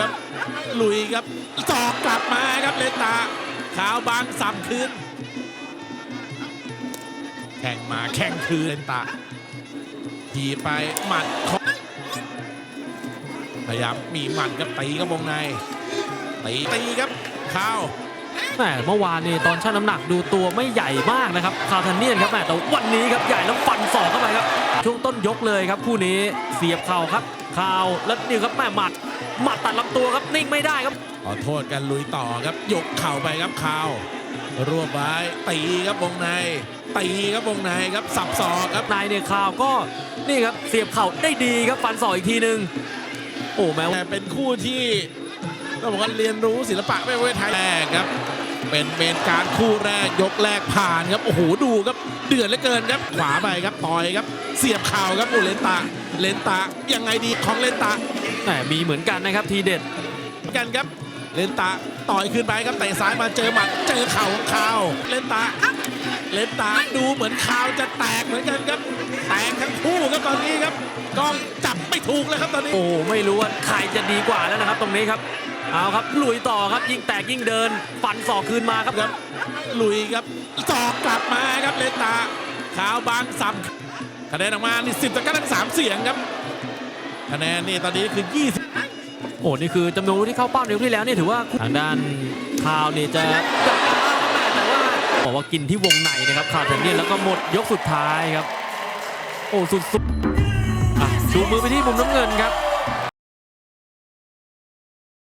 ครับลุยครับสอกกลับมาครับเลตาขาวบางสับคืนแข่งมาแข่งคืนเลนตาทีไปหมัดของพยายามมีหมัดครับตีครับวงในตีตีครับข้าวแหมเมื่อวานนี่ตอนชั่งน้ำหนักดูตัวไม่ใหญ่มากนะครับคาทันเนียนครับแหมแต่วันนี้ครับใหญ่แล้วฟันศอกเข้าไปครับ ยกเลยครับคู่นี้เสียบเข่าครับเข่าแล้วนี่ครับแม่หมัดหมัดตัดลำตัวครับนิ่งไม่ได้ครับขอโทษกันลุยต่อครับยกเข่าไปครับข้าวรวบไว้ตีครับวงในตีครับวงในครับสับศอกครับนายเนี่ยข่าวก็นี่ครับเสียบเข่าได้ดีครับฟันศอกอีกทีหนึ่งโอ้แม้ว่าแต่เป็นคู่ที่ต้องบอกว่าเรียนรู้ศิลปะไม่ไว้ไทยแรกครับ เป็นเมนการคู่แรกยกแรกผ่านครับโอ้โหดูครับเดือดเหลือเกินครับขวาไปครับต่อยครับ เสียบเข่าครับโอ้เลนตาเลนตายังไงดีของเลนตาแหมมีเหมือนกันนะครับทีเด็ดกันครับเลนตาต่อยขึ้นไปครับเตะซ้ายมาเจอหมัดเจอเข่าของข่าวเลนตาเลนตาดูเหมือนข่าวจะแตกเหมือนกันครับแตกทั้งคู่ ครับตอนนี้ครับกล้องจับไม่ถูกเลยครับตอนนี้ โอ้ไม่รู้ว่าใครจะดีกว่าแล้วนะครับ ตรงนี้ครับเอาครับลุยต่อครับยิ่งแตกยิ่งเดินฟันศอกคืนมาครับครับลุยครับสอกกลับมาครับเลนตาขาวบางสับคะแนนออกมานี่สิบต่อเก้าทั้งสามเสียงครับคะแนนนี่ตอนนี้คือ20โอ้นี่คือจำนวนลูกที่เข้าเป้าในยกที่แล้วนี่ถือว่าทางด้านคาวนี่จะจับเอาครับแม่แต่ว่าบอกว่ากินที่วงในนะครับคาวเทนเนียนแล้วก็หมดยกสุดท้ายครับ โอ้สุดๆชูมือไปที่มุมน้ำเงินครับ